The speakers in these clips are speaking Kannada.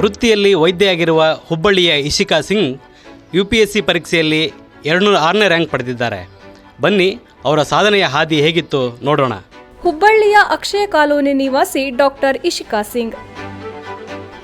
ವೃತ್ತಿಯಲ್ಲಿ ವೈದ್ಯೆಯಾಗಿರುವ ಹುಬ್ಬಳ್ಳಿಯ Ishika Singh U P S C ಪರೀಕ್ಷೆಯಲ್ಲಿ ಎರಡುನೂರ ಆರನೇ ರ್ಯಾಂಕ್ ಪಡೆದಿದ್ದಾರೆ. ಬನ್ನಿ, ಅವರ ಸಾಧನೆಯ ಹಾದಿ ಹೇಗಿತ್ತು ನೋಡೋಣ. ಹುಬ್ಬಳ್ಳಿಯ ಅಕ್ಷಯ ಕಾಲೋನಿ ನಿವಾಸಿ ಡಾಕ್ಟರ್ ಇಶಿಕಾ ಸಿಂಗ್.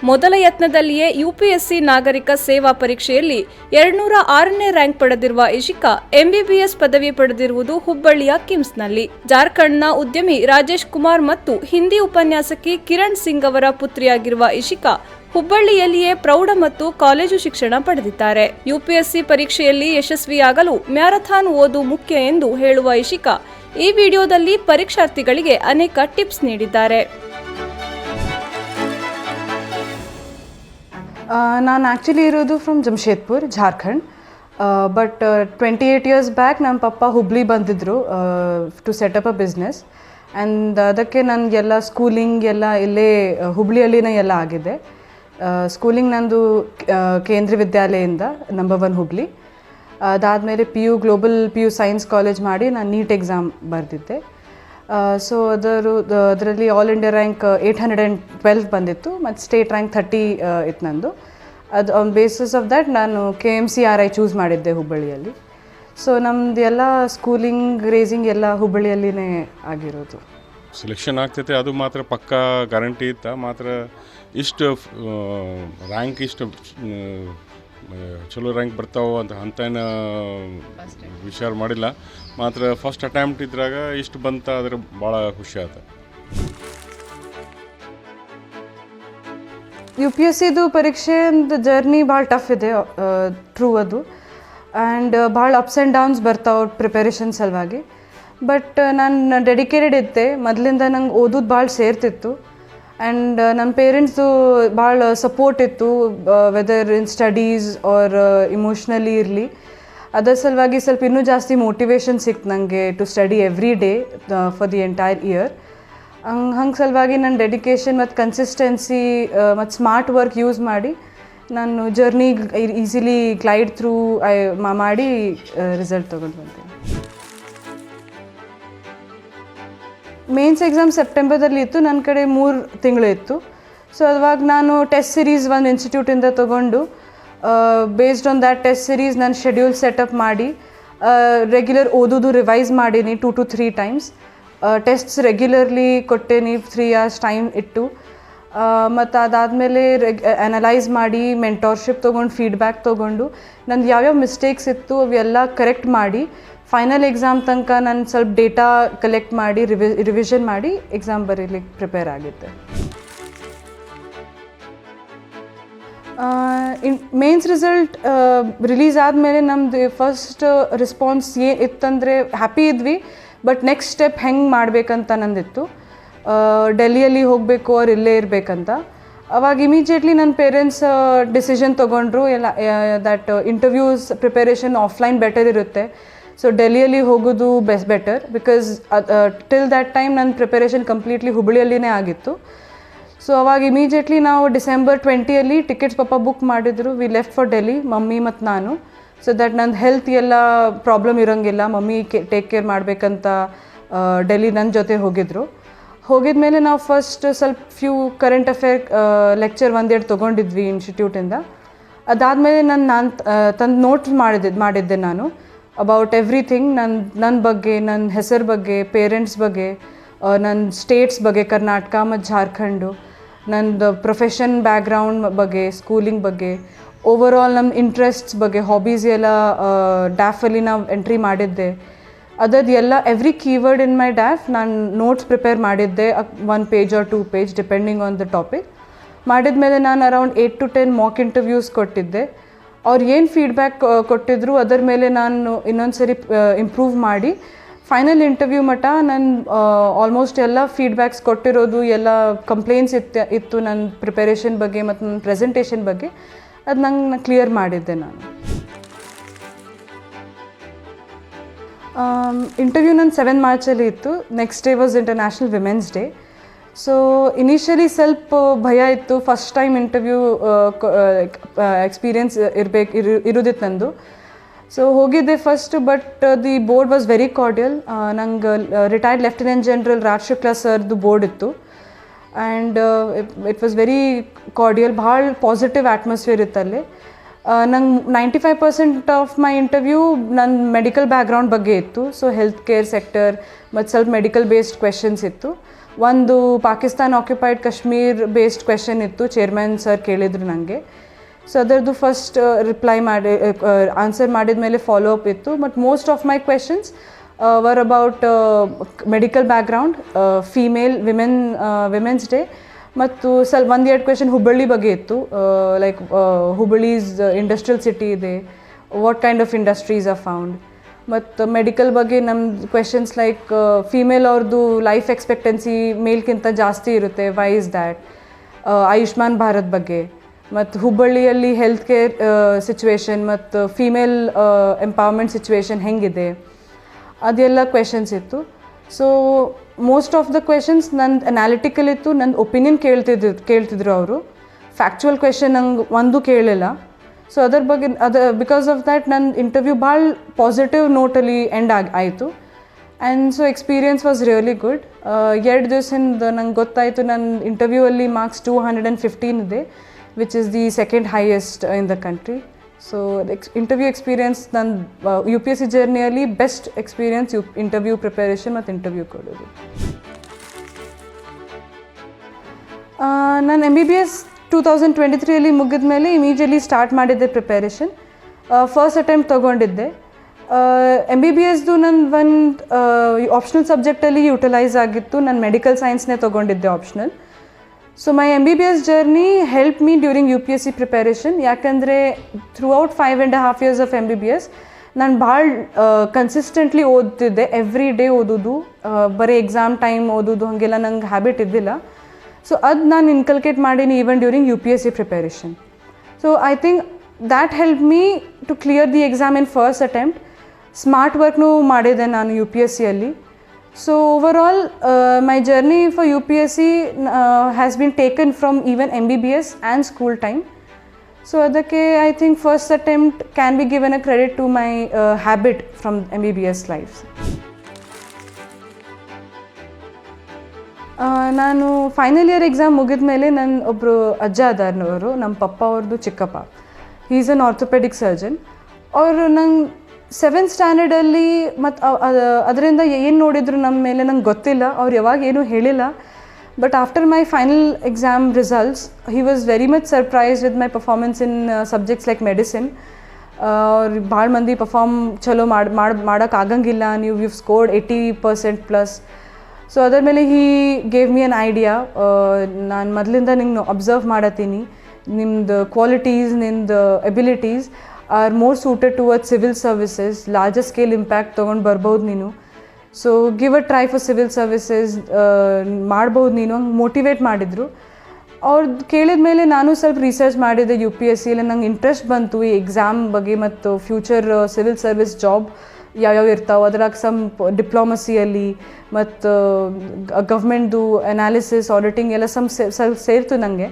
ಮೊದಲ ಯತ್ನದಲ್ಲಿಯೇ ಯುಪಿಎಸ್ಸಿ ನಾಗರಿಕ ಸೇವಾ ಪರೀಕ್ಷೆಯಲ್ಲಿ ಎರಡ್ನೂರ ಆರನೇ ರ್ಯಾಂಕ್ ಪಡೆದಿರುವ ಇಶಿಕಾ ಎಂಬಿಬಿಎಸ್ ಪದವಿ ಪಡೆದಿರುವುದು ಹುಬ್ಬಳ್ಳಿಯ ಕಿಮ್ಸ್ನಲ್ಲಿ. ಜಾರ್ಖಂಡ್ನ ಉದ್ಯಮಿ ರಾಜೇಶ್ ಕುಮಾರ್ ಮತ್ತು ಹಿಂದಿ ಉಪನ್ಯಾಸಕಿ ಕಿರಣ್ ಸಿಂಗ್ ಅವರ ಪುತ್ರಿಯಾಗಿರುವ ಇಶಿಕಾ ಹುಬ್ಬಳ್ಳಿಯಲ್ಲಿಯೇ ಪ್ರೌಢ ಮತ್ತು ಕಾಲೇಜು ಶಿಕ್ಷಣ ಪಡೆದಿದ್ದಾರೆ. ಯುಪಿಎಸ್ಸಿ ಪರೀಕ್ಷೆಯಲ್ಲಿ ಯಶಸ್ವಿಯಾಗಲು ಮ್ಯಾರಥಾನ್ ಓದು ಮುಖ್ಯ ಎಂದು ಹೇಳುವ ಇಶಿಕಾ ಈ ವಿಡಿಯೋದಲ್ಲಿ ಪರೀಕ್ಷಾರ್ಥಿಗಳಿಗೆ ಅನೇಕ ಟಿಪ್ಸ್ ನೀಡಿದ್ದಾರೆ. ನಾನು ಆ್ಯಕ್ಚುಲಿ ಇರೋದು from Jamshedpur Jharkhand but twenty eight years back ನಮ್ಮ ಪಪ್ಪ ಹುಬ್ಳಿ ಬಂದಿದ್ದರು to set up a business and ಅದಕ್ಕೆ ನನಗೆಲ್ಲ ಸ್ಕೂಲಿಂಗ್ ಎಲ್ಲ ಇಲ್ಲೇ ಹುಬ್ಳಿಯಲ್ಲಿನೇ ಎಲ್ಲ ಆಗಿದೆ. ಸ್ಕೂಲಿಂಗ್ ನಂದು ಕೇಂದ್ರ ವಿದ್ಯಾಲಯದಿಂದ ನಂಬರ್ ಒನ್ ಹುಬ್ಳಿ ಅದಾದಮೇಲೆ P U global P U science college ಮಾಡಿ ನಾನು ನೀಟ್ ಎಕ್ಸಾಮ್ ಬರೆದಿದ್ದೆ. ಸೊ ಅದರು ಅದರಲ್ಲಿ all India rank eight hundred and twelve ಬಂದಿತ್ತು, ಮತ್ತು ಸ್ಟೇಟ್ ರ್ಯಾಂಕ್ ಥರ್ಟಿ ಇತ್ತು ನಂದು. ಅದು ಆನ್ ಬೇಸಿಸ್ ಆಫ್ ದ್ಯಾಟ್ ನಾನು K M C R I choose ಮಾಡಿದ್ದೆ ಹುಬ್ಬಳ್ಳಿಯಲ್ಲಿ ಸೊ ನಮ್ದು ಎಲ್ಲ ಸ್ಕೂಲಿಂಗ್ ರೇಸಿಂಗ್ ಎಲ್ಲ ಹುಬ್ಬಳ್ಳಿಯಲ್ಲಿನೇ ಆಗಿರೋದು. ಸೆಲೆಕ್ಷನ್ ಆಗ್ತೈತೆ, ಅದು ಮಾತ್ರ ಪಕ್ಕಾ ಗ್ಯಾರಂಟಿ ಇತ್ತ? ಮಾತ್ರ ಇಷ್ಟು ರ್ಯಾಂಕ್ ಇಷ್ಟು ಚಲೋ ರ್ಯಾಂಕ್ ಬರ್ತಾವ ಅಂತ ಅಂತೇನ ವಿಚಾರ ಮಾಡಿಲ್ಲ. ಮಾತ್ರ ಫಸ್ಟ್ ಅಟೆಂಪ್ಟ್ ಇದ್ರಾಗ ಇಷ್ಟು ಬಂತ ಅದ್ರ ಭಾಳ ಖುಷಿ ಆಯ್ತು ಯು ಪಿ ಎಸ್ ಸಿದು ಪರೀಕ್ಷೆಯಿಂದ ಜರ್ನಿ ಭಾಳ ಟಫ್ ಇದೆ ಟ್ರೂ ಅದು. ಆ್ಯಂಡ್ ಭಾಳ ಅಪ್ಸ್ ಆ್ಯಂಡ್ ಡೌನ್ಸ್ ಬರ್ತಾವೆ ಪ್ರಿಪರೇಷನ್ ಸಲುವಾಗಿ. ಬಟ್ ನಾನು ಡೆಡಿಕೇಟೆಡ್ ಇದ್ದೆ. ಮೊದಲಿಂದ ನಂಗೆ ಓದೋದು ಭಾಳ ಸೇರ್ತಿತ್ತು. ಆ್ಯಂಡ್ ನನ್ನ ಪೇರೆಂಟ್ಸು ಭಾಳ ಸಪೋರ್ಟ್ ಇತ್ತು whether in studies or emotionally ಇರಲಿ. ಅದರ ಸಲುವಾಗಿ ಸ್ವಲ್ಪ ಇನ್ನೂ ಜಾಸ್ತಿ ಮೋಟಿವೇಶನ್ ಸಿಕ್ತು ನನಗೆ to study every day for the entire year ಹಂಗೆ ಹಂಗೆ ಸಲುವಾಗಿ ನನ್ನ ಡೆಡಿಕೇಶನ್ ಮತ್ತು ಕನ್ಸಿಸ್ಟೆನ್ಸಿ ಮತ್ತು ಸ್ಮಾರ್ಟ್ ವರ್ಕ್ ಯೂಸ್ ಮಾಡಿ ನಾನು ಜರ್ನಿ ಈಸಿಲಿ ಗ್ಲೈಡ್ ಥ್ರೂ ಮಾಡಿ ರಿಸಲ್ಟ್ ತೊಗೊಂಡು ಬಂದೆ. ಮೇನ್ಸ್ ಎಕ್ಸಾಮ್ ಸೆಪ್ಟೆಂಬರ್ದಲ್ಲಿ ಇತ್ತು ನನ್ನ ಕಡೆ ಮೂರು ತಿಂಗಳು ಇತ್ತು. ಸೊ ಅವಾಗ ನಾನು ಟೆಸ್ಟ್ ಸಿರೀಸ್ ಒಂದು ಇನ್ಸ್ಟಿಟ್ಯೂಟಿಂದ ತೊಗೊಂಡು based on that test series ನಾನು ಶೆಡ್ಯೂಲ್ ಸೆಟಪ್ ಮಾಡಿ ರೆಗ್ಯುಲರ್ ಓದೋದು ರಿವೈಸ್ ಮಾಡೀನಿ two two three times tests regularly ಕೊಟ್ಟೇನಿ three hours time ಇಟ್ಟು. ಮತ್ತು ಅದಾದಮೇಲೆ ರೆಗ್ ಅನಲೈಸ್ ಮಾಡಿ ಮೆಂಟೋರ್ಶಿಪ್ ತೊಗೊಂಡು ಫೀಡ್ಬ್ಯಾಕ್ ತೊಗೊಂಡು, ನಂದು ಯಾವ್ಯಾವ ಮಿಸ್ಟೇಕ್ಸ್ ಇತ್ತು ಅವೆಲ್ಲ ಕರೆಕ್ಟ್ ಮಾಡಿ ಫೈನಲ್ ಎಕ್ಸಾಮ್ ತನಕ ನಾನು ಸ್ವಲ್ಪ ಡೇಟಾ ಕಲೆಕ್ಟ್ ಮಾಡಿ ರಿವಿ ರಿವಿಷನ್ ಮಾಡಿ ಎಕ್ಸಾಮ್ ಬರೀಲಿಕ್ಕೆ ಪ್ರಿಪೇರ್ ಆಗಿದ್ದೆ. ಇನ್ ಮೇನ್ಸ್ ರಿಸಲ್ಟ್ ರಿಲೀಸ್ ಆದಮೇಲೆ ನಮ್ಮದು ಫಸ್ಟ್ ರೆಸ್ಪಾನ್ಸ್ ಏ ಇತ್ತಂದರೆ ಹ್ಯಾಪಿ ಇದ್ವಿ ಬಟ್ ನೆಕ್ಸ್ಟ್ ಸ್ಟೆಪ್ ಹೆಂಗೆ ಮಾಡಬೇಕಂತ ನಂದಿತ್ತು. ಡೆಲ್ಲಿಯಲ್ಲಿ ಹೋಗಬೇಕು, ಅವ್ರು ಇಲ್ಲೇ ಇರಬೇಕಂತ. ಅವಾಗ ಇಮಿಜಿಯೇಟ್ಲಿ ನನ್ನ ಪೇರೆಂಟ್ಸ್ ಡಿಸಿಷನ್ ತೊಗೊಂಡ್ರು, ಎಲ್ಲ that interviews preparation offline better ಇರುತ್ತೆ. ಸೊ ಡೆಲ್ಲಿಯಲ್ಲಿ ಹೋಗೋದು best better because till that time ನನ್ನ ಪ್ರಿಪರೇಷನ್ ಕಂಪ್ಲೀಟ್ಲಿ ಹುಬ್ಬಳ್ಳಿಯಲ್ಲಿನೇ ಆಗಿತ್ತು. ಸೊ ಅವಾಗ ಇಮಿಡಿಯೇಟ್ಲಿ ನಾವು ಡಿಸೆಂಬರ್ ಟ್ವೆಂಟಿಯಲ್ಲಿ ಟಿಕೆಟ್ಸ್ ಪಾಪ ಬುಕ್ ಮಾಡಿದ್ರು. We left for Delhi mummy ಮತ್ತು ನಾನು. ಸೊ ದ್ಯಾಟ್ ನನ್ನ ಹೆಲ್ತ್ ಎಲ್ಲ ಪ್ರಾಬ್ಲಮ್ ಇರೋಂಗಿಲ್ಲ. ಮಮ್ಮಿ ಕೆ ಟೇಕ್ ಕೇರ್ ಮಾಡಬೇಕಂತ ಡೆಲ್ಲಿ ನನ್ನ ಜೊತೆ ಹೋಗಿದ್ರು. ಹೋಗಿದ ಮೇಲೆ ನಾವು ಫಸ್ಟ್ ಸ್ವಲ್ಪ ಫ್ಯೂ ಕರೆಂಟ್ ಅಫೇರ್ ಲೆಕ್ಚರ್ ಒಂದೆರಡು ತೊಗೊಂಡಿದ್ವಿ ಇನ್ಸ್ಟಿಟ್ಯೂಟಿಂದ ಅದಾದಮೇಲೆ ನಾನು ನಾನು ತಂದು ನೋಟ್ಸ್ ಮಾಡಿದ್ದೆ ಮಾಡಿದ್ದೆ ನಾನು. ಅಬೌಟ್ ಎವ್ರಿಥಿಂಗ್ ನನ್ನ ನನ್ನ ಬಗ್ಗೆ ನನ್ನ ಹೆಸರು ಬಗ್ಗೆ ಪೇರೆಂಟ್ಸ್ ಬಗ್ಗೆ ನನ್ನ ಸ್ಟೇಟ್ಸ್ ಬಗ್ಗೆ ಕರ್ನಾಟಕ ಮತ್ತು ಜಾರ್ಖಂಡು ನಂದು ಪ್ರೊಫೆಷನ್ ಬ್ಯಾಕ್ಗ್ರೌಂಡ್ ಬಗ್ಗೆ ಸ್ಕೂಲಿಂಗ್ ಬಗ್ಗೆ ಓವರ್ ಆಲ್ ನಮ್ಮ ಇಂಟ್ರೆಸ್ಟ್ಸ್ ಬಗ್ಗೆ ಹಾಬೀಸ್ ಎಲ್ಲ ಡ್ಯಾಫಲ್ಲಿ ನಾವು ಎಂಟ್ರಿ ಮಾಡಿದ್ದೆ. ಅದದ್ದು ಎಲ್ಲ every keyword in my DAF ನಾನು ನೋಟ್ಸ್ ಪ್ರಿಪೇರ್ ಮಾಡಿದ್ದೆ one page or two page depending on the topic ಮಾಡಿದ ಮೇಲೆ ನಾನು around eight to ten mock interviews ಕೊಟ್ಟಿದ್ದೆ. ಅವ್ರು ಏನು ಫೀಡ್ಬ್ಯಾಕ್ ಕೊಟ್ಟಿದ್ರು, ಅದರ ಮೇಲೆ ನಾನು ಇನ್ನೊಂದು ಸರಿ ಇಂಪ್ರೂವ್ ಮಾಡಿ. ಫೈನಲ್ ಇಂಟರ್ವ್ಯೂ ಮಟ್ಟ ನಾನು ಆಲ್ಮೋಸ್ಟ್ ಎಲ್ಲ ಫೀಡ್ಬ್ಯಾಕ್ಸ್ ಕೊಟ್ಟಿರೋದು, ಎಲ್ಲ ಕಂಪ್ಲೇಂಟ್ಸ್ ಇತ್ತು ಇತ್ತು ನನ್ನ ಪ್ರಿಪರೇಷನ್ ಬಗ್ಗೆ ಮತ್ತು ನನ್ನ ಪ್ರೆಸೆಂಟೇಷನ್ ಬಗ್ಗೆ. ಅದು ನಂಗೆ ಕ್ಲಿಯರ್ ಮಾಡಿದ್ದೆ ನಾನು. ಇಂಟರ್ವ್ಯೂ ನನ್ನ ಸೆವೆನ್ ಮಾರ್ಚಲ್ಲಿ ಇತ್ತು. Next day was international women's day so initially ಸ್ವಲ್ಪ ಭಯ ಇತ್ತು ಫಸ್ಟ್ ಟೈಮ್ ಇಂಟರ್ವ್ಯೂ ಎಕ್ಸ್ಪೀರಿಯನ್ಸ್ ಇರಬೇಕು ಇರು ಇರೋದಿತ್ತು ನಂದು ಸೊ ಹೋಗಿದ್ದೆ first but the board was very cordial ನಂಗೆ retired lieutenant general Raj Shukla ಸರ್ದು ಬೋರ್ಡ್ ಇತ್ತು. And it was very cordial ಭಾಳ ಪಾಸಿಟಿವ್ ಅಟ್ಮಾಸ್ಫಿಯರ್ ಇತ್ತಲ್ಲಿ ನಂಗೆ ninety five percent of my interview ನನ್ನ ಮೆಡಿಕಲ್ ಬ್ಯಾಕ್ಗ್ರೌಂಡ್ ಬಗ್ಗೆ ಇತ್ತು. ಸೊ ಹೆಲ್ತ್ ಕೇರ್ ಸೆಕ್ಟರ್ ಮತ್ತು ಸ್ವಲ್ಪ ಮೆಡಿಕಲ್ ಬೇಸ್ಡ್ ಕ್ವೆಶನ್ಸ್ ಇತ್ತು. ಒಂದು Pakistan occupied Kashmir based question ಇತ್ತು. ಚೇರ್ಮನ್ ಸರ್ ಕೇಳಿದ್ರು ನನಗೆ ಸೊ ಅದರದ್ದು ಫಸ್ಟ್ ರಿಪ್ಲೈ ಮಾಡಿ ಆನ್ಸರ್ ಮಾಡಿದ ಮೇಲೆ ಫಾಲೋ ಅಪ್ ಇತ್ತು but most of my questions were about medical background female women women's day ಮತ್ತು ಸ್ವಲ್ಪ ಒಂದು ಎರಡು ಕ್ವೆಶನ್ ಹುಬ್ಬಳ್ಳಿ ಬಗ್ಗೆ ಇತ್ತು. ಲೈಕ್ ಹುಬ್ಬಳ್ಳಿಸ್ ಇಂಡಸ್ಟ್ರಿಯಲ್ ಸಿಟಿ ಇದೆ. What kind of industries are found ಮತ್ತು ಮೆಡಿಕಲ್ ಬಗ್ಗೆ ನಮ್ದು ಕ್ವೆಶನ್ಸ್ ಲೈಕ್ ಫೀಮೇಲ್ ಅವ್ರದ್ದು ಲೈಫ್ ಎಕ್ಸ್ಪೆಕ್ಟೆನ್ಸಿ ಮೇಲ್ಗಿಂತ ಜಾಸ್ತಿ ಇರುತ್ತೆ. Why is that Ayushman Bharat ಬಗ್ಗೆ. ಮತ್ತು ಹುಬ್ಬಳ್ಳಿಯಲ್ಲಿ ಹೆಲ್ತ್ ಕೇರ್ ಸಿಚುವೇಶನ್ ಮತ್ತು ಫೀಮೇಲ್ ಎಂಪವರ್ಮೆಂಟ್ ಸಿಚುವೇಶನ್ ಹೆಂಗಿದೆ? ಅದೆಲ್ಲ ಕ್ವೆಶನ್ಸ್ ಇತ್ತು. So most of the questions ನಂದು ಅನಾಲಿಟಿಕಲ್ ಇತ್ತು ನಂದು ಒಪಿನಿಯನ್ ಕೇಳ್ತಿದ್ರು ಕೇಳ್ತಿದ್ರು ಅವರು. ಫ್ಯಾಕ್ಚುವಲ್ ಕ್ವೆಶನ್ ನಂಗೆ ಒಂದು ಕೇಳಿಲ್ಲ. ಸೊ ಅದ್ರ ಬಗ್ಗೆ ಅದ ಬಿಕಾಸ್ ಆಫ್ ದ್ಯಾಟ್ ನನ್ನ ಇಂಟರ್ವ್ಯೂ ಭಾಳ ಪಾಸಿಟಿವ್ ನೋಟಲ್ಲಿ ಎಂಡ್ ಆಗಿ, ಆಯಿತು. And so experience was really good ಎರಡು ದಿವಸದಿಂದ ನಂಗೆ ಗೊತ್ತಾಯಿತು ನನ್ನ ಇಂಟರ್ವ್ಯೂ ಅಲ್ಲಿ marks two hundred and fifteen ಇದೆ which is the second highest in the country so ex interview experience ನನ್ನ U P S C ಜರ್ನಿಯಲ್ಲಿ best experience you interview preparation ಮತ್ತು ಇಂಟರ್ವ್ಯೂ ಕೊಡೋದು. ನಾನು M B B S two thousand twenty ತ್ರೀಯಲ್ಲಿ ಮುಗಿದ ಮೇಲೆ ಇಮಿಡಿಯೇಟ್ಲಿ ಸ್ಟಾರ್ಟ್ ಮಾಡಿದ್ದೆ ಪ್ರಿಪರೇಷನ್ ಫಸ್ಟ್ ಅಟೆಂಪ್ಟ್ ತೊಗೊಂಡಿದ್ದೆ. ಎಂ ಬಿ ಬಿ ಎಸ್ದು ನನ್ನ ಒಂದು ಆಪ್ಷನಲ್ ಸಬ್ಜೆಕ್ಟಲ್ಲಿ ಯುಟಿಲೈಸ್ ಆಗಿತ್ತು. ನಾನು ಮೆಡಿಕಲ್ ಸೈನ್ಸ್ನೇ ತೊಗೊಂಡಿದ್ದೆ optional so my M B B S journey help me during U P S C preparation ಯಾಕಂದರೆ throughout five and half years of M B B S ನಾನು ಭಾಳ ಕನ್ಸಿಸ್ಟೆಂಟ್ಲಿ ಓದ್ತಿದ್ದೆ. ಎವ್ರಿ ಡೇ ಓದೋದು ಬರೀ ಎಕ್ಸಾಮ್ ಟೈಮ್ ಓದೋದು, ಹಾಗೆಲ್ಲ ನಂಗೆ ಹ್ಯಾಬಿಟ್ ಇದ್ದಿಲ್ಲ. ಸೊ ಅದು ನಾನು ಇನ್ಕಲ್ಕೇಟ್ ಮಾಡೀನಿ even during U P S C preparation so I think that help me to clear the exam in first attempt smart ವರ್ಕ್ನೂ ಮಾಡಿದೆ ನಾನು ಯು ಪಿ ಎಸ್ ಸಿಯಲ್ಲಿ so overall my journey for U P S C has been taken from even M B B S and school time so ಅದಕ್ಕೆ I think first attempt can be given a credit to my habit from M B B S life ನಾನು ಫೈನಲ್ ಇಯರ್ ಎಕ್ಸಾಮ್ ಮುಗಿದ ಮೇಲೆ ನನ್ನ ಒಬ್ಬರು ಅಜ್ಜ ಅದಾರನವರು ನಮ್ಮ ಪಪ್ಪ ಅವ್ರದ್ದು ಚಿಕ್ಕಪ್ಪ. ಈಸ್ ಅನ್ ಆರ್ಥೋಪೆಡಿಕ್ ಸರ್ಜನ್ ಅವರು ನಂಗೆ ಸೆವೆಂತ್ ಸ್ಟ್ಯಾಂಡರ್ಡಲ್ಲಿ ಮತ್ತು ಅದರಿಂದ ಏನು ನೋಡಿದ್ರು ನಮ್ಮ ಮೇಲೆ ನಂಗೆ ಗೊತ್ತಿಲ್ಲ, ಅವ್ರು ಯಾವಾಗ ಏನೂ ಹೇಳಿಲ್ಲ. But after my final exam results he was very much surprise with my performance in subjects like medicine ಅವ್ರು ಭಾಳ ಮಂದಿ ಪರ್ಫಾರ್ಮ್ ಚಲೋ ಮಾಡಿ ಮಾಡಿ ಮಾಡೋಕ್ಕಾಗಂಗಿಲ್ಲ ನೀವು you scored eighty percent plus so ಅದರ ಮೇಲೆ he gave me an idea ನಾನು ಮೊದಲಿಂದ ನಿಂಗೆ ಅಬ್ಸರ್ವ್ ಮಾಡತ್ತೀನಿ ನಿಮ್ದು ಕ್ವಾಲಿಟೀಸ್ ನಿಮ್ದು abilities are more suited toward civil services larger scale impact ತೊಗೊಂಡು ಬರ್ಬೋದು ನೀನು. So give a try for civil services ಮಾಡ್ಬೋದು ನೀನು. ಹಂಗೆ ಮೋಟಿವೇಟ್ ಮಾಡಿದರು. ಅವ್ರದ್ದು ಕೇಳಿದ ಮೇಲೆ ನಾನು ಸ್ವಲ್ಪ ರಿಸರ್ಚ್ ಮಾಡಿದೆ ಯು ಪಿ ಎಸ್ ಸಿಯಲ್ಲಿ ನಂಗೆ ಇಂಟ್ರೆಸ್ಟ್ ಬಂತು ಈ ಎಕ್ಸಾಮ್ ಬಗ್ಗೆ ಮತ್ತು ಫ್ಯೂಚರ್ ಸಿವಿಲ್ ಸರ್ವಿಸ್ ಜಾಬ್ ಯಾವ್ಯಾವ ಇರ್ತಾವೆ? ಅದ್ರಾಗ ಸಮ್ ಡಿಪ್ಲೊಮಸಿಯಲ್ಲಿ ಮತ್ತು ಗವರ್ಮೆಂಟ್ದು ಅನಾಲಿಸಿಸ್ ಆಡಿಟಿಂಗ್ ಎಲ್ಲ ಸಮ್ ಸೇರ್ತು ನನಗೆ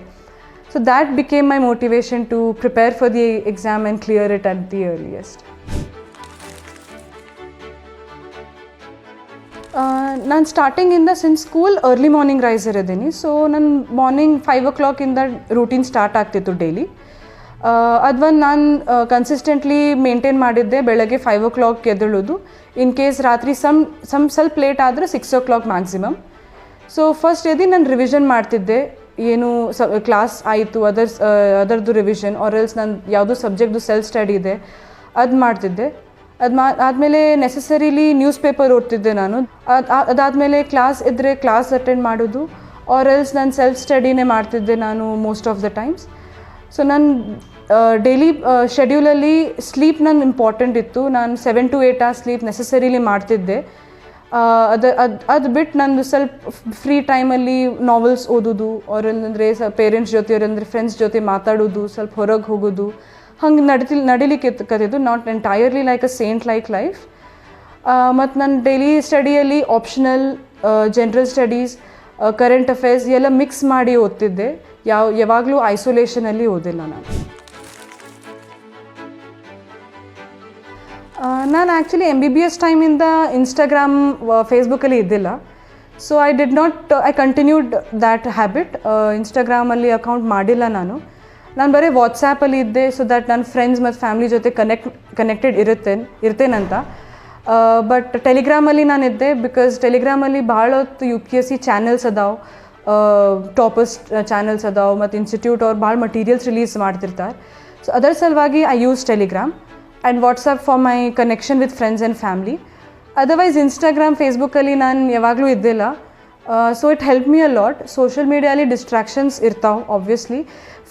so that became my motivation to prepare for the exam and clear it at the earliest ನಾನು ಸ್ಟಾರ್ಟಿಂಗಿಂದ since school early morning riser ಇದ್ದೀನಿ ಸೊ ನನ್ನ ಮಾರ್ನಿಂಗ್ ಫೈವ್ ಓ ಕ್ಲಾಕಿಂದ ರೂಟೀನ್ ಸ್ಟಾರ್ಟ್ ಆಗ್ತಿತ್ತು ಡೈಲಿ ಅದು ಒಂದು ನಾನು ಕನ್ಸಿಸ್ಟೆಂಟ್ಲಿ ಮೇಂಟೈನ್ ಮಾಡಿದ್ದೆ ಬೆಳಗ್ಗೆ ಫೈವ್ ಓ ಕ್ಲಾಕ್ ಎದ್ದೇಳೋದು ಇನ್ ಕೇಸ್ ರಾತ್ರಿ ಸಮ್ ಸಮ್ ಸ್ವಲ್ಪ ಲೇಟ್ ಆದರೆ six o'clock maximum so first ಎದಿ ನಾನು ರಿವಿಷನ್ ಮಾಡ್ತಿದ್ದೆ. ಏನು ಸ ಕ್ಲಾಸ್ ಆಯಿತು ಅದರ್ಸ್ ಅದರದ್ದು ರಿವಿಷನ್ ಆರ್ ಎಲ್ಸ್ ನಾನು ಯಾವುದೋ ಸಬ್ಜೆಕ್ಟ್ದು ಸೆಲ್ಫ್ ಸ್ಟಡಿ ಇದೆ, ಅದು ಮಾಡ್ತಿದ್ದೆ. ಅದು ಮಾ, ಆದಮೇಲೆ ನೆಸಸರಿಲಿ ನ್ಯೂಸ್ ಪೇಪರ್ ಓದ್ತಿದ್ದೆ ನಾನು. ಅದು ಅದಾದಮೇಲೆ ಕ್ಲಾಸ್ ಇದ್ದರೆ ಕ್ಲಾಸ್ ಅಟೆಂಡ್ ಮಾಡೋದು ಆರ್ ಎಲ್ಸ್ ನಾನು ಸೆಲ್ಫ್ ಸ್ಟಡಿನೇ ಮಾಡ್ತಿದ್ದೆ ನಾನು most of the times so ನನ್ನ ಡೈಲಿ ಶೆಡ್ಯೂಲಲ್ಲಿ ಸ್ಲೀಪ್ ನನ್ನ ಇಂಪಾರ್ಟೆಂಟ್ ಇತ್ತು. ನಾನು ಸೆವೆನ್ ಟು ಏಯ್ಟ್ ಆ ಸ್ಲೀಪ್ ನೆಸಸರಿಲಿ ಮಾಡ್ತಿದ್ದೆ. ಅದು ಅದು ಅದು ಬಿಟ್ಟು ನಂದು ಸ್ವಲ್ಪ ಫ್ರೀ ಟೈಮಲ್ಲಿ ನಾವೆಲ್ಸ್ ಓದೋದು ಅವರಂದರೆ ಸ ಪೇರೆಂಟ್ಸ್ ಜೊತೆ ಅವ್ರಂದ್ರೆ ಫ್ರೆಂಡ್ಸ್ ಜೊತೆ ಮಾತಾಡೋದು, ಸ್ವಲ್ಪ ಹೊರಗೆ ಹೋಗೋದು. ಹಂಗೆ ನಡಿತಿ, ನಡಿಲಿಕ್ಕೆ ಕತ್ತಿದ್ದು not entirely like a saint like life ಮತ್ತು ನನ್ನ daily ಸ್ಟಡಿಯಲ್ಲಿ optional general studies current affairs ಎಲ್ಲ ಮಿಕ್ಸ್ ಮಾಡಿ ಓದ್ತಿದ್ದೆ. ಯಾವ, ಯಾವಾಗಲೂ ಐಸೋಲೇಷನಲ್ಲಿ ಓದಿಲ್ಲ ನಾನು. ನಾನು actually M B B S ಟೈಮಿಂದ Instagram ಫೇಸ್ಬುಕ್ಕಲ್ಲಿ ಇದ್ದಿಲ್ಲ. So I did not I continued that habit ಇನ್ಸ್ಟಾಗ್ರಾಮಲ್ಲಿ ಅಕೌಂಟ್ ಮಾಡಿಲ್ಲ ನಾನು. ನಾನು ಬರೀ ವಾಟ್ಸಾಪಲ್ಲಿ ಇದ್ದೆ ಸೊ ದ್ಯಾಟ್ ನನ್ನ ಫ್ರೆಂಡ್ಸ್ ಮತ್ತು ಫ್ಯಾಮ್ಲಿ ಜೊತೆ ಕನೆಕ್ಟ್ ಕನೆಕ್ಟೆಡ್ ಇರುತ್ತೇನೆ ಇರ್ತೇನಂತ ಬಟ್ ಟೆಲಿಗ್ರಾಮಲ್ಲಿ ನಾನು ಇದ್ದೆ ಬಿಕಾಸ್ ಟೆಲಿಗ್ರಾಮಲ್ಲಿ ಭಾಳ ಹೊತ್ತು U P S C channels ಅದಾವೆ. ಟಾಪರ್ಸ್ ಚಾನೆಲ್ಸ್ ಅದಾವ ಮತ್ತು ಇನ್ಸ್ಟಿಟ್ಯೂಟ್ ಅವ್ರು ಭಾಳ ಮಟೀರಿಯಲ್ಸ್ ರಿಲೀಸ್ ಮಾಡ್ತಿರ್ತಾರೆ. ಸೊ ಅದರ ಸಲುವಾಗಿ I use Telegram and WhatsApp for my connection with friends and family otherwise Instagram ಫೇಸ್ಬುಕ್ಕಲ್ಲಿ ನಾನು ಯಾವಾಗಲೂ ಇದ್ದಿಲ್ಲ. So it help me a lot social ಮೀಡಿಯಲ್ಲಿ distractions ಇರ್ತಾವೆ ಆಬ್ವಿಯಸ್ಲಿ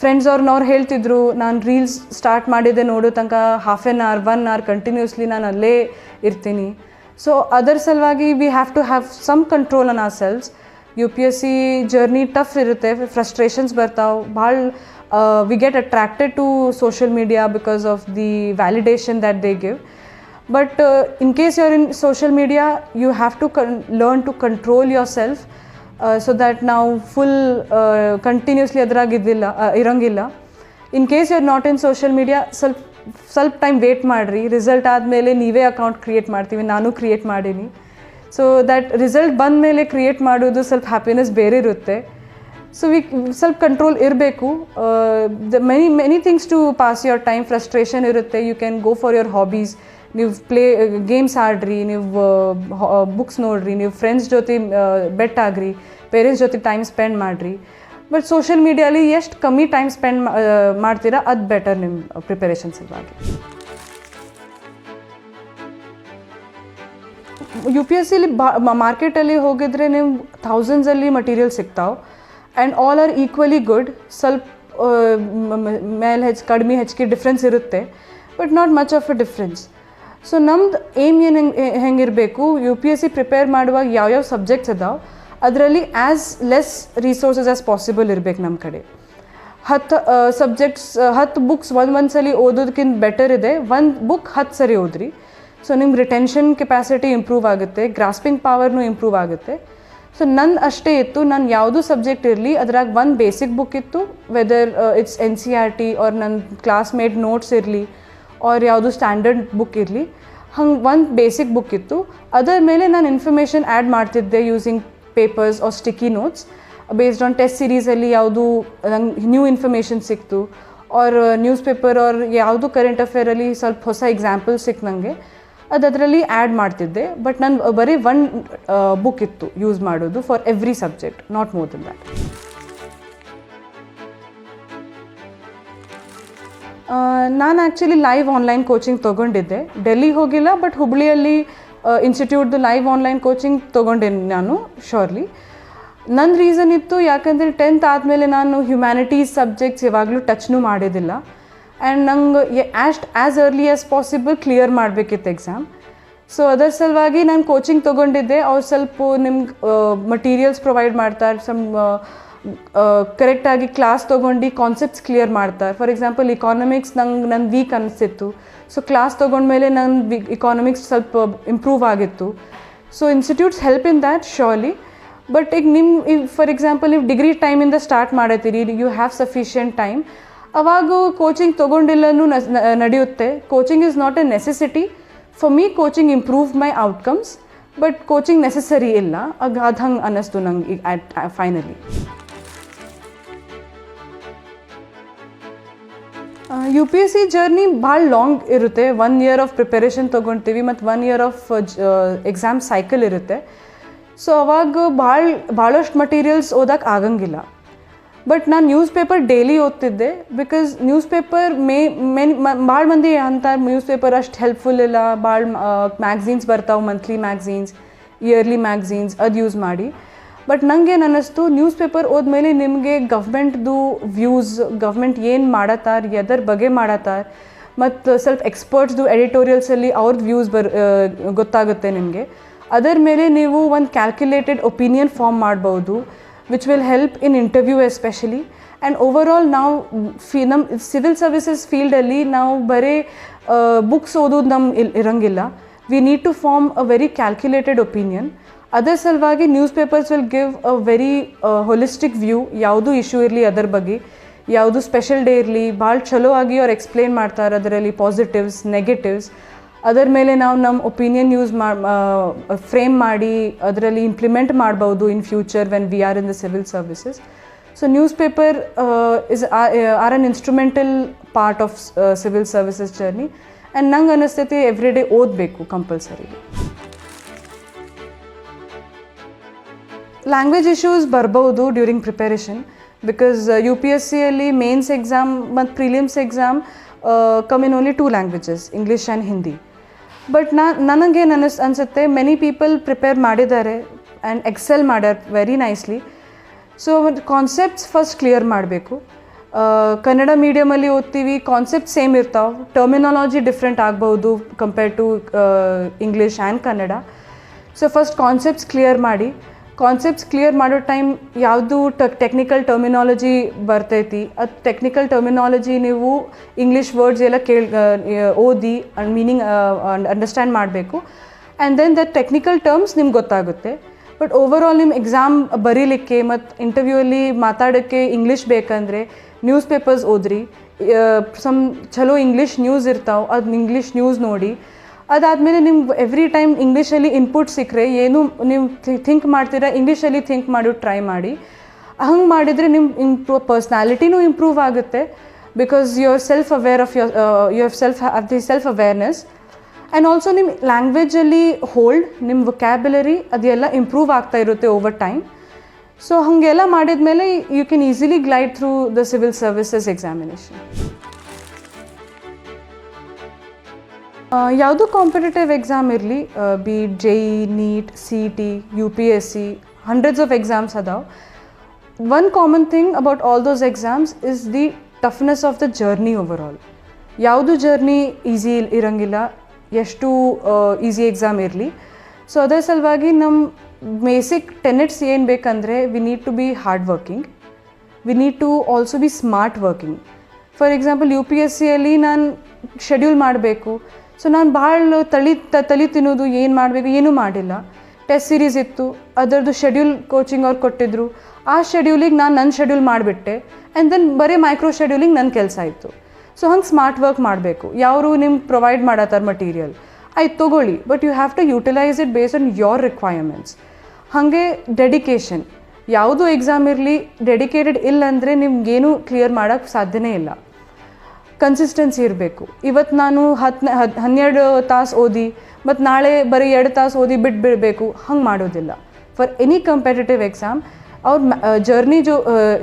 ಫ್ರೆಂಡ್ಸ್ ಅವ್ರನ್ನವ್ರು ಹೇಳ್ತಿದ್ರು, ನಾನು ರೀಲ್ಸ್ ಸ್ಟಾರ್ಟ್ ಮಾಡಿದ್ದೆ ನೋಡೋ ತನಕ half an hour one hour continuously ನಾನು ಅಲ್ಲೇ ಇರ್ತೀನಿ. ಸೊ ಅದರ ಸಲುವಾಗಿ we have to have some control on our selves U P S C journey tough ಇರುತ್ತೆ ಫ್ರಸ್ಟ್ರೇಷನ್ಸ್ ಬರ್ತಾವೆ. ಭಾಳ we get attracted to social media because of the validation that they give but uh, in case you're in social media you have to con- learn to control yourself uh, so that now full uh, continuously ಅದ್ರಾಗಿದ್ದಿಲ್ಲ ಇರೋಂಗಿಲ್ಲ in case you are not in social media ಸ್ವಲ್ಪ ಸ್ವಲ್ಪ ಟೈಮ್ ವೇಟ್ ಮಾಡಿರಿ ರಿಸಲ್ಟ್ ಆದಮೇಲೆ ನೀವೇ ಅಕೌಂಟ್ ಕ್ರಿಯೇಟ್ ಮಾಡ್ತೀವಿ ನಾನು ಕ್ರಿಯೇಟ್ ಮಾಡೀನಿ ಸೊ ದ್ಯಾಟ್ ರಿಸಲ್ಟ್ ಬಂದ ಮೇಲೆ ಕ್ರಿಯೇಟ್ ಮಾಡೋದು ಸ್ವಲ್ಪ ಹ್ಯಾಪಿನೆಸ್ ಬೇರೆ ಇರುತ್ತೆ ಸೊ ವಿ ಸ್ವಲ್ಪ ಕಂಟ್ರೋಲ್ ಇರಬೇಕು the many many things to pass your time frustration ಇರುತ್ತೆ. You can go for your hobbies ನೀವು ಪ್ಲೇ ಗೇಮ್ಸ್ ಆಡ್ರಿ. ನೀವು ಬುಕ್ಸ್ ನೋಡ್ರಿ. ನೀವು ಫ್ರೆಂಡ್ಸ್ ಜೊತೆ ಬೆಟ್ ಆಗ್ರಿ. ಪೇರೆಂಟ್ಸ್ ಜೊತೆ ಟೈಮ್ ಸ್ಪೆಂಡ್ ಮಾಡಿರಿ. ಬಟ್ ಸೋಷಿಯಲ್ ಮೀಡಿಯಲ್ಲಿ ಎಷ್ಟು ಕಮ್ಮಿ ಟೈಮ್ ಸ್ಪೆಂಡ್ ಮಾಡ್ತೀರಾ, ಅದು ಬೆಟರ್ ನಿಮ್ಮ ಪ್ರಿಪರೇಷನ್ ಸಲುವಾಗಿ. ಯು ಪಿ ಎಸ್ ಸಿಲಿ ಬಾ ಮಾರ್ಕೆಟಲ್ಲಿ ಹೋಗಿದ್ರೆ ನೀವು ಥೌಸಂಡ್ಸಲ್ಲಿ ಮಟೀರಿಯಲ್ ಸಿಗ್ತಾವೆ. And all are equally good ಸ್ವಲ್ಪ ಮೇಲೆ ಹೆಚ್ಚು ಕಡಿಮೆ ಹೆಚ್ಚಿಗೆ ಡಿಫ್ರೆನ್ಸ್ ಇರುತ್ತೆ. But not much of a difference so ನಮ್ದು ಏಮ್ ಏನು ಹೆಂಗೆ ಹೆಂಗಿರಬೇಕು? U P S C prepare ಮಾಡುವಾಗ ಯಾವ್ಯಾವ ಸಬ್ಜೆಕ್ಟ್ಸ್ ಅದಾವೆ? ಅದರಲ್ಲಿ as less resources as possible ಇರಬೇಕು ನಮ್ಮ ಕಡೆ. ಹತ್ತು ಸಬ್ಜೆಕ್ಟ್ಸ್ ಹತ್ತು ಬುಕ್ಸ್ ಒಂದು ಒಂದು ಸಲ ಓದೋದಕ್ಕಿಂತ ಬೆಟರ್ ಇದೆ. ಒಂದು ಬುಕ್ ಹತ್ತು ಸರಿ ಓದ್ರಿ. ಸೊ ನಿಮ್ಗೆ ರಿಟೆನ್ಷನ್ ಕೆಪಾಸಿಟಿ ಇಂಪ್ರೂವ್ ಆಗುತ್ತೆ. ಗ್ರಾಸ್ಪಿಂಗ್ ಪವರ್ನು ಇಂಪ್ರೂವ್ ಆಗುತ್ತೆ. ಸೊ ನನ್ನ ಅಷ್ಟೇ ಇತ್ತು. ನಾನು ಯಾವುದೂ ಸಬ್ಜೆಕ್ಟ್ ಇರಲಿ, ಅದ್ರಾಗ ಒಂದು ಬೇಸಿಕ್ ಬುಕ್ ಇತ್ತು whether it's N C R T or ನನ್ನ ಕ್ಲಾಸ್ಮೇಟ್ ನೋಟ್ಸ್ ಇರಲಿ ಆರ್ ಯಾವುದು ಸ್ಟ್ಯಾಂಡರ್ಡ್ ಬುಕ್ ಇರಲಿ, ಹಂಗೆ ಒಂದು ಬೇಸಿಕ್ ಬುಕ್ ಇತ್ತು. ಅದರ ಮೇಲೆ ನಾನು ಇನ್ಫಾರ್ಮೇಷನ್ ಆ್ಯಡ್ ಮಾಡ್ತಿದ್ದೆ using papers or sticky notes based on test ಸೀರೀಸಲ್ಲಿ ಯಾವುದು ನಂಗೆ ನ್ಯೂ ಇನ್ಫಾರ್ಮೇಷನ್ ಸಿಕ್ತು ಆರ್ ನ್ಯೂಸ್ ಪೇಪರ್ ಆರ್ ಯಾವುದು ಕರೆಂಟ್ ಅಫೇರಲ್ಲಿ ಸ್ವಲ್ಪ ಹೊಸ ಎಕ್ಸಾಂಪಲ್ ಸಿಕ್ತು ನನಗೆ ಅದು ಅದರಲ್ಲಿ ಆ್ಯಡ್ ಮಾಡ್ತಿದ್ದೆ ಬಟ್ ನಾನು ಬರೀ ಒನ್ ಬುಕ್ ಇತ್ತು ಯೂಸ್ ಮಾಡೋದು for every subject not more than that ನಾನು ಆ್ಯಕ್ಚುಲಿ ಲೈವ್ ಆನ್ಲೈನ್ ಕೋಚಿಂಗ್ ತೊಗೊಂಡಿದ್ದೆ. ಡೆಲ್ಲಿ ಹೋಗಿಲ್ಲ ಬಟ್ ಹುಬ್ಳಿಯಲ್ಲಿ ಇನ್ಸ್ಟಿಟ್ಯೂಟ್ದು ಲೈವ್ ಆನ್ಲೈನ್ ಕೋಚಿಂಗ್ ತೊಗೊಂಡೇನೆ ನಾನು ಶೋರ್ಲಿ ನನ್ನ ರೀಸನ್ ಇತ್ತು ಯಾಕಂದರೆ ಟೆಂತ್ ಆದಮೇಲೆ ನಾನು ಹ್ಯುಮ್ಯಾನಿಟೀಸ್ ಸಬ್ಜೆಕ್ಟ್ಸ್ ಯಾವಾಗಲೂ ಟಚ್ನೂ ಮಾಡಿದ್ದಿಲ್ಲ. ಆ್ಯಂಡ್ ನಂಗೆ as as early as possible clear ಮಾಡಬೇಕಿತ್ತು ಎಕ್ಸಾಮ್ ಸೊ ಅದರ ಸಲುವಾಗಿ ನಾನು ಕೋಚಿಂಗ್ ತೊಗೊಂಡಿದ್ದೆ. ಅವ್ರು ಸ್ವಲ್ಪ ನಿಮ್ಗೆ ಮಟೀರಿಯಲ್ಸ್ ಪ್ರೊವೈಡ್ ಮಾಡ್ತಾರೆ. ಸಮ್ ಕರೆಕ್ಟಾಗಿ ಕ್ಲಾಸ್ ತೊಗೊಂಡು ಕಾನ್ಸೆಪ್ಟ್ಸ್ ಕ್ಲಿಯರ್ ಮಾಡ್ತಾರೆ. ಫಾರ್ ಎಕ್ಸಾಂಪಲ್ ಇಕಾನಮಿಕ್ಸ್ ನಂಗೆ ನನ್ನ ವೀಕ್ ಅನಿಸಿತ್ತು. ಸೊ ಕ್ಲಾಸ್ ತೊಗೊಂಡ್ಮೇಲೆ ನನ್ನ ಇಕಾನಮಿಕ್ಸ್ ಸ್ವಲ್ಪ ಇಂಪ್ರೂವ್ ಆಗಿತ್ತು. So institutes help in that surely but ಈಗ ನಿಮ್ಮ ಫಾರ್ ಎಕ್ಸಾಂಪಲ್ ನೀವು ಡಿಗ್ರಿ ಟೈಮಿಂದ ಸ್ಟಾರ್ಟ್ ಮಾಡತ್ತೀರಿ ಯು ಹ್ಯಾವ್ ಸಫಿಷಿಯಂಟ್ ಟೈಮ್ ಅವಾಗ ಕೋಚಿಂಗ್ ತೊಗೊಂಡಿಲ್ಲನೂ ನಡೆಯುತ್ತೆ. Coaching is not a necessity for me coaching improve my outcomes but coaching necessary ಇಲ್ಲ. ಅದು ಹಂಗೆ ಅನ್ನಿಸ್ತು ನಂಗೆ ಈಗ at finally U P S C journey ಭಾಳ ಲಾಂಗ್ ಇರುತ್ತೆ. ಒನ್ ಇಯರ್ ಆಫ್ ಪ್ರಿಪರೇಷನ್ ತೊಗೊಳ್ತೀವಿ ಮತ್ತು one year of exam cycle ಇರುತ್ತೆ. ಸೊ ಅವಾಗ ಭಾಳ ಭಾಳಷ್ಟು ಮಟೀರಿಯಲ್ಸ್ ಓದೋಕೆ ಆಗಂಗಿಲ್ಲ. ಬಟ್ ನಾನು ನ್ಯೂಸ್ ಪೇಪರ್ ಡೈಲಿ ಓದ್ತಿದ್ದೆ because news paper May men ಭಾಳ ಮಂದಿ ಅಂತಾರೆ ನ್ಯೂಸ್ ಪೇಪರ್ ಅಷ್ಟು ಹೆಲ್ಪ್ಫುಲ್ ಇಲ್ಲ. ಭಾಳ ಮ್ಯಾಗ್ಝೀನ್ಸ್ ಬರ್ತಾವೆ ಮಂತ್ಲಿ ಮ್ಯಾಗ್ಝೀನ್ಸ್ ಇಯರ್ಲಿ ಮ್ಯಾಗ್ಝೀನ್ಸ್ ಅದು ಯೂಸ್ ಮಾಡಿ. ಬಟ್ ನನಗೇನು ಅನ್ನಿಸ್ತು ನ್ಯೂಸ್ ಪೇಪರ್ ಓದ್ಮೇಲೆ ನಿಮಗೆ ಗವರ್ಮೆಂಟ್ದು ವ್ಯೂಸ್ ಗವರ್ಮೆಂಟ್ ಏನು ಮಾಡತ್ತಾರ ಎದರ ಬಗ್ಗೆ ಮಾಡತ್ತಾರ ಮತ್ತು ಸ್ವಲ್ಪ ಎಕ್ಸ್ಪರ್ಟ್ಸ್ದು ಎಡಿಟೋರಿಯಲ್ಸಲ್ಲಿ ಅವ್ರದ್ದು ವ್ಯೂಸ್ ಬರ್ ಗೊತ್ತಾಗುತ್ತೆ ನಿಮಗೆ. ಅದರ ಮೇಲೆ ನೀವು ಒಂದು ಕ್ಯಾಲ್ಕುಲೇಟೆಡ್ ಒಪಿನಿಯನ್ ಫಾರ್ಮ್ ಮಾಡ್ಬೋದು. In interview especially and overall ನಾವು ಫಿ ನಮ್ಮ ಸಿವಿಲ್ ಸರ್ವಿಸಸ್ ಫೀಲ್ಡಲ್ಲಿ ನಾವು ಬರೀ ಬುಕ್ಸ್ ಓದೋದು ನಮ್ಮ ಇಲ್, ಇರೋಂಗಿಲ್ಲ. We need to form a very calculated opinion ಅದರ ಸಲುವಾಗಿ news papers will give a very holistic view ಯಾವುದು ಇಶ್ಯೂ ಇರಲಿ ಅದರ ಬಗ್ಗೆ. ಯಾವುದು ಸ್ಪೆಷಲ್ ಡೇ ಇರಲಿ, ಭಾಳ ಚಲೋ ಆಗಿ ಅವ್ರು ಎಕ್ಸ್ಪ್ಲೇನ್ ಮಾಡ್ತಾರೆ ಅದರಲ್ಲಿ ಪಾಸಿಟಿವ್ಸ್ ನೆಗೆಟಿವ್ಸ್ ಅದರ ಮೇಲೆ ನಾವು ನಮ್ಮ ಒಪಿನಿಯನ್ ಯೂಸ್ ಮಾ ಫ್ರೇಮ್ ಮಾಡಿ, ಅದರಲ್ಲಿ ಇಂಪ್ಲಿಮೆಂಟ್ ಮಾಡ್ಬೋದು in future when we are in the civil services so newspaper is are an instrumental part of civil services journey and ನಂಗೆ ಅನಿಸ್ತೈತಿ ಎವ್ರಿ ಡೇ ಓದಬೇಕು ಕಂಪಲ್ಸರಿ ಲ್ಯಾಂಗ್ವೇಜ್ ಇಶ್ಯೂಸ್ ಬರ್ಬೋದು during preparation because U P S ಸಿಯಲ್ಲಿ ಮೇನ್ಸ್ ಎಕ್ಸಾಮ್ ಮತ್ತು prelims exam come in only two languages English and Hindi but ನಾ ನನಗೇನು ಅನಿಸ್ ಅನಿಸುತ್ತೆ ಮೆನಿ ಪೀಪಲ್ ಪ್ರಿಪೇರ್ ಮಾಡಿದ್ದಾರೆ ಆ್ಯಂಡ್ ಎಕ್ಸೆಲ್ ಮಾಡ್ಯಾರ very nicely so concepts first clear ಮಾಡಬೇಕು ಕನ್ನಡ ಮೀಡಿಯಮಲ್ಲಿ ಓದ್ತೀವಿ ಕಾನ್ಸೆಪ್ಟ್ ಸೇಮ್ ಇರ್ತಾವೆ ಟರ್ಮಿನಾಲಜಿ ಡಿಫ್ರೆಂಟ್ ಆಗ್ಬೋದು compare to English and Kannada so first concepts clear ಮಾಡಿ ಕಾನ್ಸೆಪ್ಟ್ಸ್ ಕ್ಲಿಯರ್ ಮಾಡೋ ಟೈಮ್ ಯಾವುದು ಟೆಕ್ನಿಕಲ್ ಟರ್ಮಿನಾಲಜಿ ಬರ್ತೈತಿ. ಅದು ಟೆಕ್ನಿಕಲ್ ಟರ್ಮಿನಾಲಜಿ ನೀವು ಇಂಗ್ಲೀಷ್ ವರ್ಡ್ಸ್ ಎಲ್ಲ ಕೇಳಿ ಓದಿ ಮೀನಿಂಗ್ ಅಂಡರ್ಸ್ಟ್ಯಾಂಡ್ ಮಾಡಬೇಕು. And then the technical terms ನಿಮ್ಗೆ ಗೊತ್ತಾಗುತ್ತೆ. ಬಟ್ ಓವರ್ ಆಲ್ ನಿಮ್ಮ ಎಕ್ಸಾಮ್ ಬರೀಲಿಕ್ಕೆ ಮತ್ತು ಇಂಟರ್ವ್ಯೂವಲ್ಲಿ ಮಾತಾಡೋಕ್ಕೆ ಇಂಗ್ಲೀಷ್ ಬೇಕಂದರೆ ನ್ಯೂಸ್ ಪೇಪರ್ಸ್ ಓದ್ರಿ ಸಮ್ ಚಲೋ ಇಂಗ್ಲೀಷ್ ನ್ಯೂಸ್ ಇರ್ತಾವೆ. ಅದು ಇಂಗ್ಲೀಷ್ ನ್ಯೂಸ್ ನೋಡಿ. ಅದಾದಮೇಲೆ ನಿಮ್ಗೆ ಎವ್ರಿ ಟೈಮ್ ಇಂಗ್ಲೀಷಲ್ಲಿ ಇನ್ಪುಟ್ ಸಿಕ್ಕರೆ ಏನು ನೀವು ಥಿಂಕ್ ಮಾಡ್ತೀರಾ? ಇಂಗ್ಲೀಷಲ್ಲಿ ಥಿಂಕ್ ಮಾಡೋ ಟ್ರೈ ಮಾಡಿ. ಹಂಗೆ ಮಾಡಿದರೆ ನಿಮ್ಮ ಇಂಪ್ರೂವ್ ಪರ್ಸ್ನಾಲಿಟಿನೂ ಇಂಪ್ರೂವ್ ಆಗುತ್ತೆ. Because your self aware of your your self of the self awareness and also ನಿಮ್ಮ ಲ್ಯಾಂಗ್ವೇಜಲ್ಲಿ ಹೋಲ್ಡ್ ನಿಮ್ಮ ವೊಕ್ಯಾಬ್ಯುಲರಿ ಅದೆಲ್ಲ ಇಂಪ್ರೂವ್ ಆಗ್ತಾ ಇರುತ್ತೆ ಓವರ್ ಟೈಮ್ ಸೊ ಹಾಗೆಲ್ಲ ಮಾಡಿದ ಮೇಲೆ you can easily glide through the civil services examination ಯಾವುದೂ ಕಾಂಪಿಟೇಟಿವ್ ಎಕ್ಸಾಮ್ ಇರಲಿ B J E NEET C T U P S C hundreds of exams ಅದಾವೆ. One common thing about all those exams is the toughness of the journey over all ಯಾವುದು ಜರ್ನಿ ಈಸಿ ಇರಂಗಿಲ್ಲ, ಎಷ್ಟು ಈಸಿ ಎಕ್ಸಾಮ್ ಇರಲಿ. ಸೊ ಅದರ ಸಲುವಾಗಿ ನಮ್ಮ ಬೇಸಿಕ್ ಟೆನೆಟ್ಸ್ ಏನು ಬೇಕಂದರೆ we need to be hard working we need to also be smart working for example U P S ಸಿಯಲ್ಲಿ ನಾನು ಶೆಡ್ಯೂಲ್ ಮಾಡಬೇಕು. ಸೊ ನಾನು ಭಾಳ ತಳಿ ತಲೆ ತಿನ್ನೋದು ಏನು ಮಾಡಬೇಕು ಏನೂ ಮಾಡಿಲ್ಲ. ಟೆಸ್ಟ್ ಸೀರೀಸ್ ಇತ್ತು, ಅದರದ್ದು ಶೆಡ್ಯೂಲ್ ಕೋಚಿಂಗ್ ಅವ್ರು ಕೊಟ್ಟಿದ್ರು. ಆ ಶೆಡ್ಯೂಲಿಗೆ ನಾನು ನನ್ನ ಶೆಡ್ಯೂಲ್ ಮಾಡಿಬಿಟ್ಟೆ ಆ್ಯಂಡ್ ದೆನ್ ಬರೀ ಮೈಕ್ರೋ ಶೆಡ್ಯೂಲಿಂಗ್ ನನ್ನ ಕೆಲಸ ಆಯಿತು ಸೊ ಹಂಗೆ ಸ್ಮಾರ್ಟ್ ವರ್ಕ್ ಮಾಡಬೇಕು. ಯಾರು ನಿಮ್ಗೆ ಪ್ರೊವೈಡ್ ಮಾಡತ್ತಾರ ಮಟೀರಿಯಲ್ ಆಯ್ತು ತೊಗೊಳ್ಳಿ but you have to utilise it base on your requirements ಹಾಗೆ ಡೆಡಿಕೇಶನ್ ಯಾವುದೂ ಎಕ್ಸಾಮ್ ಇರಲಿ ಡೆಡಿಕೇಟೆಡ್ ಇಲ್ಲ ಅಂದರೆ ನಿಮ್ಗೇನು ಕ್ಲಿಯರ್ ಮಾಡೋಕ್ಕೆ ಸಾಧ್ಯನೇ ಇಲ್ಲ. ಕನ್ಸಿಸ್ಟೆನ್ಸಿ ಇರಬೇಕು. ಇವತ್ತು ನಾನು ಹತ್ತು ಹನ್ನೆರಡು ತಾಸು ಓದಿ ಮತ್ತು ನಾಳೆ ಬರೀ ಎರಡು ತಾಸು ಓದಿ ಬಿಟ್ಟು ಬಿಡಬೇಕು ಹಂಗೆ ಮಾಡೋದಿಲ್ಲ. ಫಾರ್ ಎನಿ ಕಂಪೆಟಿಟಿವ್ ಎಕ್ಸಾಮ್ ಅವ್ರ ಜರ್ನಿ ಜೋ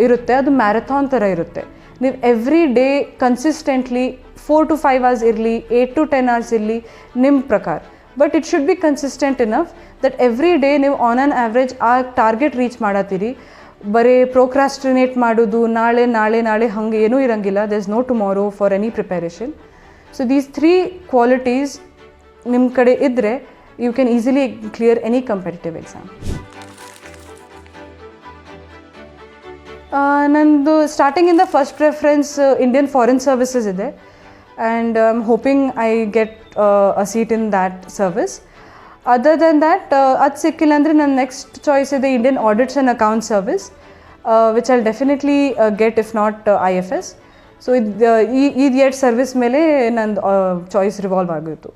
ಇರುತ್ತೆ, ಅದು ಮ್ಯಾರಥಾನ್ ಥರ ಇರುತ್ತೆ. ನೀವು every day consistently four to five hours ಇರಲಿ ಏಟ್ ಟು ಟೆನ್ ಅವರ್ಸ್ ಇರಲಿ ನಿಮ್ಮ ಪ್ರಕಾರ. But it should be consistent enough that every day ನೀವು on on average a target reach ಮಾಡತ್ತೀರಿ. ಬರೀ ಪ್ರೋಕ್ರಾಸ್ಟಿನೇಟ್ ಮಾಡೋದು, ನಾಳೆ ನಾಳೆ ನಾಳೆ ಹಂಗೆ ಏನೂ ಇರಂಗಿಲ್ಲ. There is no tomorrow for any preparation so these three qualities ನಿಮ್ಮ ಕಡೆ ಇದ್ದರೆ you can easily clear any competitive exam ನಂದು ಸ್ಟಾರ್ಟಿಂಗಿಂದ first preference Indian foreign services ಇದೆ. And I am hoping I get a seat in that service other then that ಅದು ಸಿಕ್ಕಿಲ್ಲ ಅಂದರೆ ನನ್ನ ನೆಕ್ಸ್ಟ್ ಚಾಯ್ಸ್ ಇದೆ Indian audits and account service which I'll definitely get if not I F S so ಇದು ಈ ಈ ಎರಡು ಸರ್ವಿಸ್ ಮೇಲೆ ನನ್ನ ಚಾಯ್ಸ್ ರಿವಾಲ್ವ್ ಆಗಿತ್ತು